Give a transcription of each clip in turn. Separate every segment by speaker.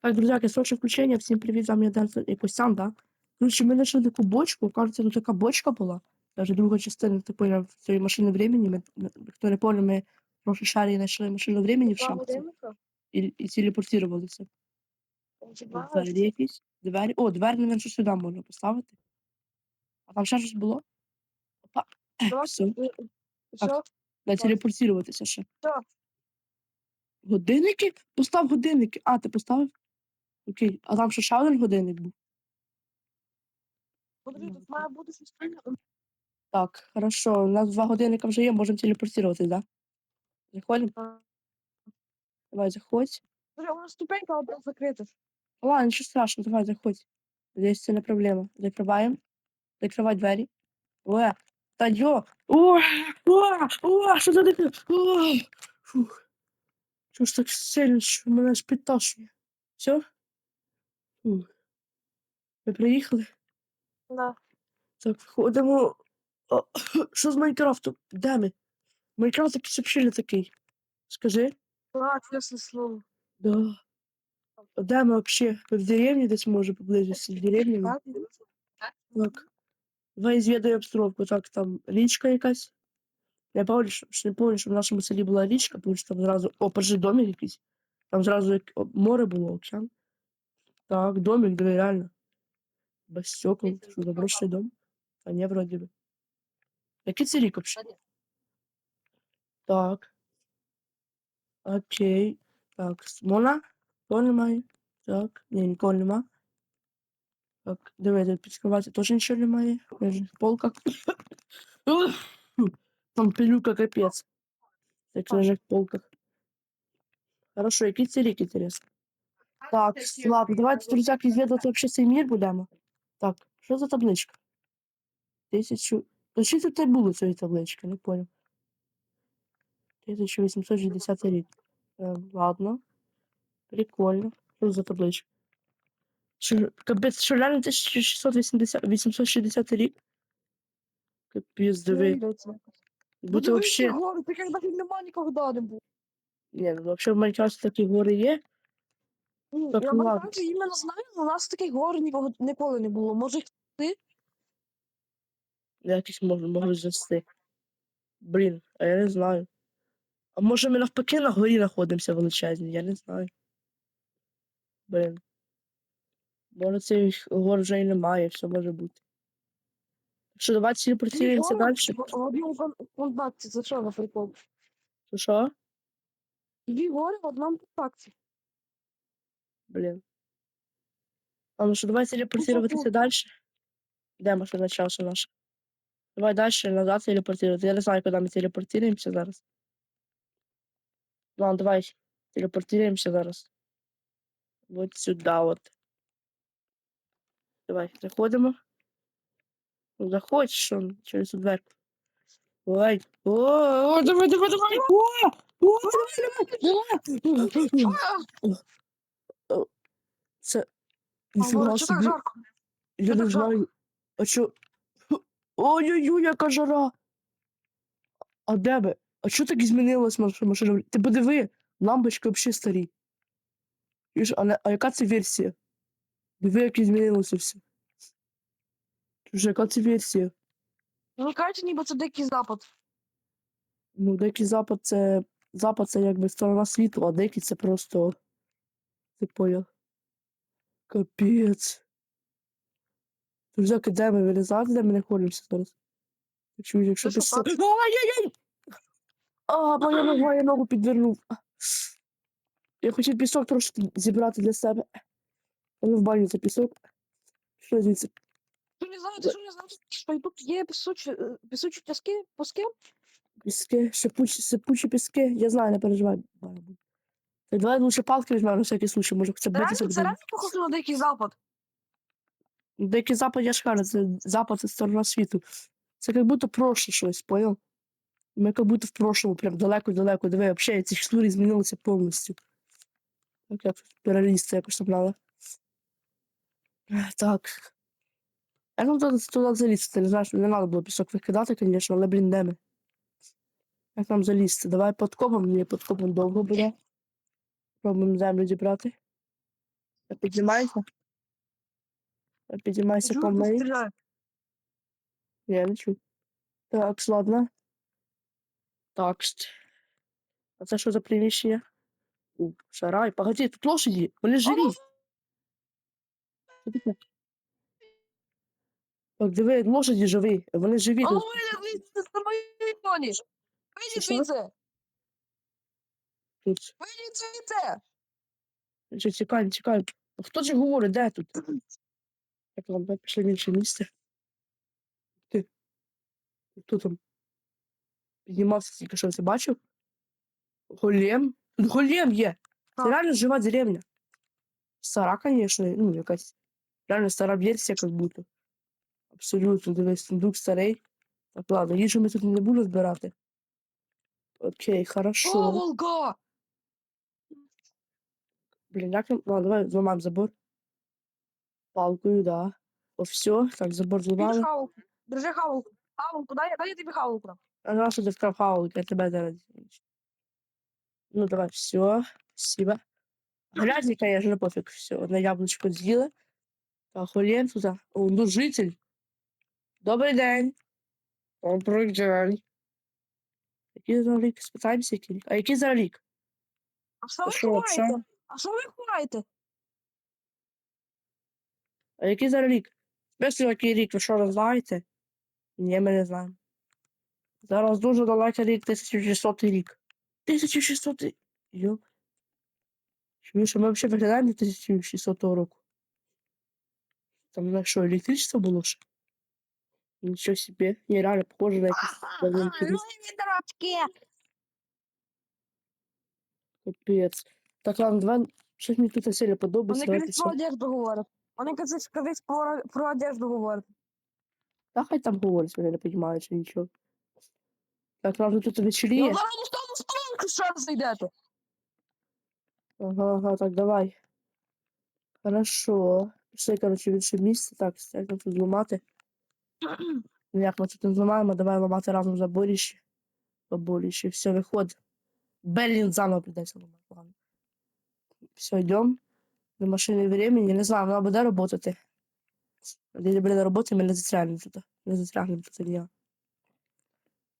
Speaker 1: Так, друзяки, срочне включення, всім привіт, з вами я Ден якось сам, да? Короче, ми знайшли таку бочку, кажется, тут така бочка була, даже друга частина, ти поняв, цієї машини времени, ми, ми- хто не помню, ми в прошлій шарі знайшли машину времени в шахті
Speaker 2: годинника?
Speaker 1: і, і телепортувалися. Двері якісь, двері, о, двері, наверное, що сюди можна поставити. А там ще щось було? Опа, все,
Speaker 2: Е,
Speaker 1: На телепортуватися ще.
Speaker 2: Що?
Speaker 1: Годинники? Постав годинники. А, ти поставив? Окей, а там ще ще один годинник був.
Speaker 2: Подожди, тут має бути щось таке.
Speaker 1: Так, хорошо, у нас два годинника вже є, можемо телепортуватись, да? Заходимо? Давай, заходь.
Speaker 2: Подожди, у нас ступенька одна закрита.
Speaker 1: Ладно, нічого страшного, давай, заходь. Надеюсь, це не проблема. Закриваємо. Закривай двері. О, та йо! О, о, о, що це таке? О, фух. Чого ж так сильно, що мене аж підташує? Все? Фух. Ми приїхали?
Speaker 2: Да.
Speaker 1: Так, виходимо. О, що з Майнкрафтом? Де ми? Майнкрафт якийсь взагалі не такий. Скажи.
Speaker 2: А, чесне слово.
Speaker 1: Да. А Де ми взагалі? В деревні десь може поблизості? В деревні? ми?
Speaker 2: Так?
Speaker 1: Давай звідаємо обстановку. Так, там річка якась. Я пам'ятаю, що не пам'ятаю, що в нашому селі була річка, тому що там зразу. О, покажи домик якийсь. Там зразу як... море було, океан. Так, домик, диви, реально. Без стекол. Що, заброшений дом? А ні, вроді би. Який це рік взагалі? Так. Окей. Так, Мона? Кого немає? Так, ні, нікого нема. Так, тут під кроваті теж нічого немає. Полка. Там пилюка капець. Так лежить в полках. Хорошо, який це рік, інтересно? Так, ладно, давайте, друзяки, звідувати вообще цей мір будемо. Так, що за табличка? Тисячу... То що і було цієї таблички, не понял. 1860 рік. Ем, ладно. Прикольно. Що за табличка? Капець, що реально 1680, 860 рік? Капець, диви. Будто вообще...
Speaker 2: гори, таких навіть нема ніколи не було.
Speaker 1: Ні, ну вообще в Майнкрафті такі гори є.
Speaker 2: Ну,
Speaker 1: Так,
Speaker 2: Я. Майнкрафті іменно знаю, але у нас таких гор нікого ніколи не було. Може,
Speaker 1: Якісь можна могли зрости. Блін, а я не знаю. А може ми навпаки на горі знаходимося величезні, я не знаю. Блін. Може цих гор вже і немає, все може бути. Що давайте телепортуємося далі.
Speaker 2: В контакті, це що за прикол?
Speaker 1: Що що?
Speaker 2: Дві гори в одному контакті.
Speaker 1: Блін. А ну що, давай телепортуватися далі. Де машина часу наша? Давай далі, назад телепортувати. Я не знаю, куди ми телепортуємося зараз. Ладно, давай телепортуємося зараз. Вот сюди от. Давай, заходимо. Ну, заходь, що через цю дверку. Ой. О, о, давай, давай, давай. О, о, давай, давай. О, Це. Ніфіга собі. Я не знаю. А що? Ой-ой-ой, яка жара. А де би? А що так наша машина? Ти подиви, лампочки взагалі старі. А яка це версія? Диви, як змінилося все. Чуже, яка це версія?
Speaker 2: Ну, кажуть, ніби це дикий запад.
Speaker 1: Ну, деякий запад це. Запад це якби сторона світу, а деякий це просто. Ти поняв. Капець. Друзяки, де ми вилізати, де ми знаходимося зараз? Якщо, якщо ти все. Ай-яй-яй! А, нога, я ногу підвернув. Я хотів пісок трошки зібрати для себе. Ну в баню це пісок. Що звідси?
Speaker 2: Ти не знаєте, що не знаєте, що тут є пісучі, е, пісучі піски, пуски?
Speaker 1: Піски, шипучі, сипучі піски. Я знаю, не переживай. Так давай лучше палки візьмемо на всякий случай, може хоча б
Speaker 2: Реально, це
Speaker 1: будемо.
Speaker 2: реально похоже на дикий запад.
Speaker 1: Деякий запад, я ж кажу, це запад це сторона світу. Це як будто прошле щось, понял? Ми як будто в прошлому, прям далеко-далеко. Диви, взагалі ці штури змінилися повністю. Так, як перелізти якось там надо. Так. Я ну туди, туди залізти, не знаю, що не треба було пісок викидати, звісно, але блін, де ми? Як нам залізти? Давай подкопом, мені подкопом довго буде. Пробуємо землю зібрати. Піднімайся. Піднімайся по
Speaker 2: стріляю.
Speaker 1: Я не чую. Так, ладно. Так. А це що за приміщення? У, сарай. Погоди, тут лошаді. Вони живі. Так, диви, лошаді живі. Вони живі.
Speaker 2: А ну
Speaker 1: тут.
Speaker 2: вийди звідси з моєї тоні! Вийди
Speaker 1: Що?
Speaker 2: звідси!
Speaker 1: тут.
Speaker 2: Звідси!
Speaker 1: Що, Чекай, чекай. Хто ж говорить, де тут? Так, ладно, пішли в інше місце. Ти. Хто там? Піднімався тільки що це бачив? Голем? Тут голем є. Це реально жива деревня. Стара, конечно, ну, якась. Реально стара версія, як будто. Абсолютно, дивись, сундук старий. Так, ладно, їжу ми тут не будемо збирати. Окей, хорошо.
Speaker 2: О, волка!
Speaker 1: Блін, як нам... Ладно, давай зламаємо забор. Палкою, да. О, все, так, забор
Speaker 2: Держи
Speaker 1: зламали.
Speaker 2: хавалку. Держи хавалку. Хавалку, дай, дай я тобі хавалку.
Speaker 1: А на що ти вкрав хавалку? Я тебе зараз. Ну, давай, все. Спасибо. Грязні, конечно, пофіг. Все, одне яблучко з'їли. Тут. Ну, житель. Добрий день. Добрий день. Який за рік? Спитаємося, який рік. А який за рік?
Speaker 2: А що ви
Speaker 1: що, що?
Speaker 2: ховаєте? А що ви ховаєте?
Speaker 1: А який за рік? Спишу, який рік, ви що не знаєте? Ні, ми не знаємо. Зараз дуже далекий рік, 1600 рік. 1600 рік. Йо. Чуєш, а ми взагалі виглядаємо до 1600 року. Там на що, електричество було ще? Нічого собі. Ні, реально похоже на якийсь давненький рік.
Speaker 2: дурачки!
Speaker 1: Капець. Так, ладно, давай. Щось мені тут сильно подобається.
Speaker 2: Вони
Speaker 1: Давайте
Speaker 2: кажуть про
Speaker 1: все.
Speaker 2: одежду говорять. Вони кажуть, колись про, про одежду говорять.
Speaker 1: Та хай там говорить, вони не розуміють, чи нічого. Так, нам тут
Speaker 2: Я
Speaker 1: вечеріє.
Speaker 2: зараз достану столонку, що ви зайдете.
Speaker 1: Ага, ага, так, давай. Хорошо. Пішли, коротше, в інше місце. Так, як нам тут зламати? Ну, Як ми тут не зламаємо, давай ламати разом заборіще. Заборіще, все, виходь. Блін, заново придеться ламати. Ладно. Все, йдемо. До машини времени. Не знаю, вона буде работати. Якщо буде на роботі, ми не застрягнемо тут. Не застрягнемо тут я.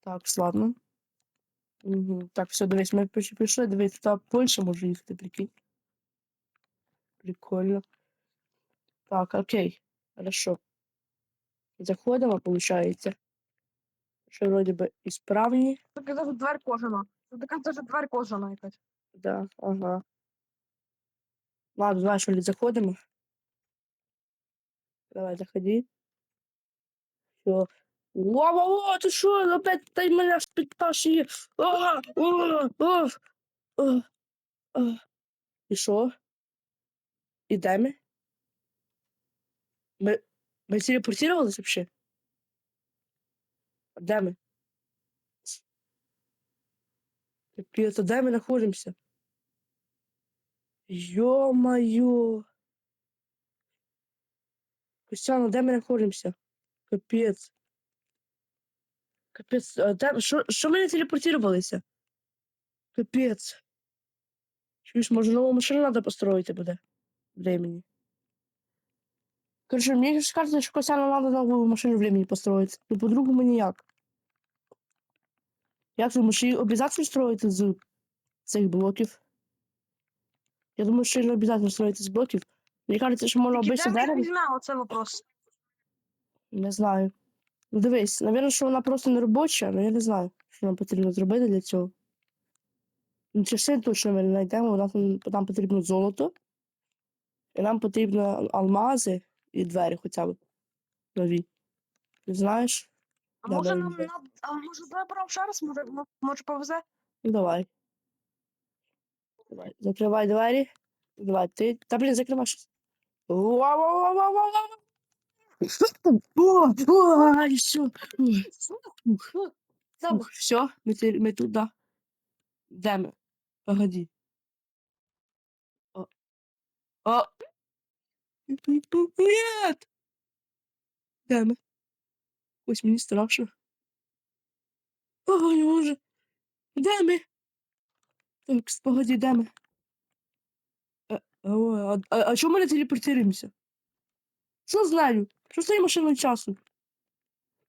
Speaker 1: Так, ладно. Угу. Так, все, дивись, ми піш- пішли, дивись, туди Польща може їхати, прикинь. Прикольно. Так, окей. Хорошо. Заходимо, получається. Що вроді би і справні.
Speaker 2: Така даже дверь кожана. Це така даже дверь кожана якась.
Speaker 1: Да, ага. Ладно, давай, що ли, заходимо. Давай, заходи. Все. Во-во-во, ти що? Опять та й мене а, а. І що? І ми? Ми, ми вообще? А Де ми? Капець, а де ми знаходимося? Ё-моё! Костяно, де ми знаходимося? Капець. Капець, а де, що, що не телепортувалися? Капець. Чуєш, може нову машину треба построїти буде? Времени. Короче, мені ж кажется, що Костяну треба нову машину времени построїти. Ну, по-другому ніяк. Як думаєш, її обов'язково строїти з цих блоків? Я думаю, що її не обов'язково строїти з блоків. Мені кажется, що можна
Speaker 2: Тільки
Speaker 1: обично
Speaker 2: де ми
Speaker 1: дерево.
Speaker 2: візьмемо, оце вопрос.
Speaker 1: Не знаю. Ну дивись, навірно, що вона просто не робоча, але я не знаю, що нам потрібно зробити для цього. Ну, частин точно ми не знайдемо, нам, нам потрібно золото. І нам потрібно алмази і двері хоча б нові. Ти знаєш?
Speaker 2: А
Speaker 1: Да,
Speaker 2: може
Speaker 1: да,
Speaker 2: нам
Speaker 1: да.
Speaker 2: на а може давай брав ще раз, може, може повезе?
Speaker 1: Давай. Давай. Закривай двері. Давай, ти. Та блін, закривай щось. О, о, все. Ух, все, ми, те- ми тут, да. Де ми? Погоди. О. О. Нет! Де ми? Ось страшно. Ой, боже. Де ми? Так, спогоді, де ми? О, А, а, а чому ми не телепортуємося? Що знаю? Що з цією машиною часу?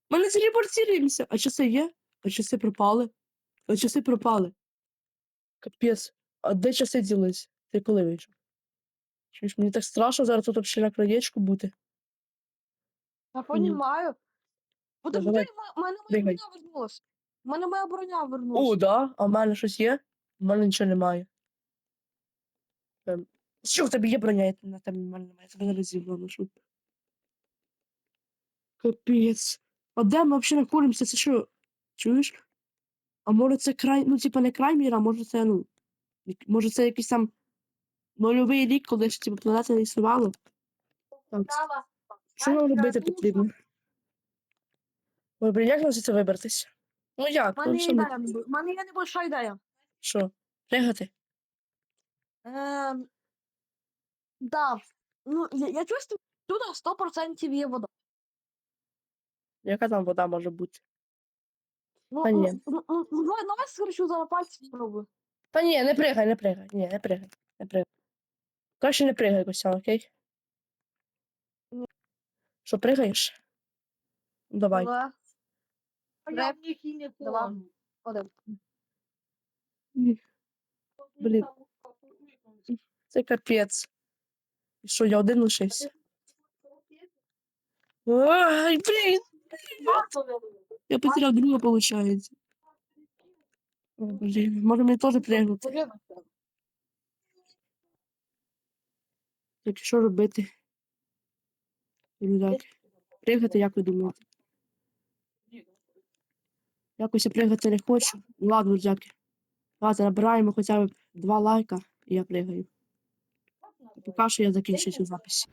Speaker 1: Ми не телепортуємося. А часи є? А часи пропали? А часи пропали. Капець. А де часи ділись? Ти коли вийшов? Чуєш, мені так страшно зараз тут взагалі на краєчку бути.
Speaker 2: Я понімаю. Подожди,
Speaker 1: давай,
Speaker 2: в мене моя
Speaker 1: бігай.
Speaker 2: броня вернулась. У мене моя броня
Speaker 1: О,
Speaker 2: вернулась.
Speaker 1: да? А в мене щось є? У мене нічого немає. Ем, Що в тебе є броня? Я на тебе в мене немає. Тебе зараз зібрав ношу. Капець. А де ми взагалі знаходимося? Це що? Чуєш? А може це край, ну типа не край міра, може це, ну. як- Може це якийсь там нульовий рік, коли ще типу, планета не існувала? Так, що нам робити потрібно? Ой, блін, як нам звідси вибратися? Ну як?
Speaker 2: У
Speaker 1: Ну,
Speaker 2: мене є
Speaker 1: що, ми-
Speaker 2: ідея. У мене є небольша ідея.
Speaker 1: що? Пригати?
Speaker 2: Ем, да. Ну, я, я чувствую, тут 100% є вода.
Speaker 1: Яка там вода може бути?
Speaker 2: Ну,
Speaker 1: Та
Speaker 2: ну,
Speaker 1: ні.
Speaker 2: ну, ну, ну, давай, давай скорочу зараз пальці спробую.
Speaker 1: Та ні, не пригай, не пригай. Ні, не пригай, не пригай. Краще не пригай, Костян, окей? Що, пригаєш? Давай.
Speaker 2: Два,
Speaker 3: Я в них і не
Speaker 2: Два.
Speaker 3: помню.
Speaker 2: один.
Speaker 1: Блін. Це капець. І що, я один лишився? Ой, блін! Я потеряв друга, виходить. Блін, може мені теж пригнути. Так що робити? Пригати, як ви думаєте? Якось я пригати не хочу. Ну ладно, друзяки. Давайте набираємо хоча б два лайка, і я пригаю. Поки що я закінчу цю запись.